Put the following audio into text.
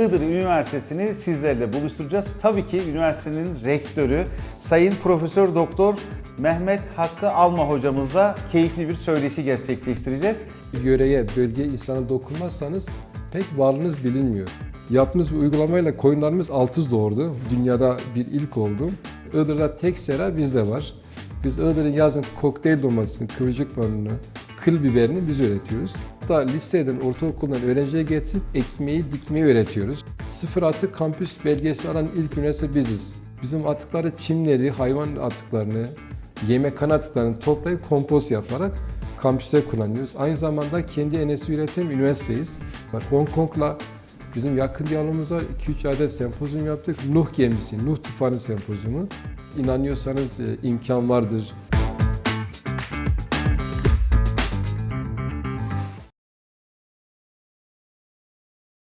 Iğdır Üniversitesi'ni sizlerle buluşturacağız. Tabii ki üniversitenin rektörü Sayın Profesör Doktor Mehmet Hakkı Alma hocamızla keyifli bir söyleşi gerçekleştireceğiz. yöreye, bölgeye, insana dokunmazsanız pek varlığınız bilinmiyor. Yaptığımız uygulamayla koyunlarımız altız doğurdu. Dünyada bir ilk oldu. Iğdır'da tek sera bizde var. Biz Iğdır'ın yazın kokteyl domatesini, kıvırcık marulunu, kıl biberini biz üretiyoruz. Hatta liseden, ortaokuldan öğrenciye getirip ekmeği dikmeyi öğretiyoruz. Sıfır atık kampüs belgesi alan ilk üniversite biziz. Bizim atıkları, çimleri, hayvan atıklarını, yemek kan atıklarını toplayıp kompost yaparak kampüste kullanıyoruz. Aynı zamanda kendi enesi üreten üniversiteyiz. Hong Kong'la bizim yakın diyalogumuz var. 2-3 adet sempozyum yaptık. Nuh gemisi, Nuh tufanı sempozyumu. İnanıyorsanız e, imkan vardır.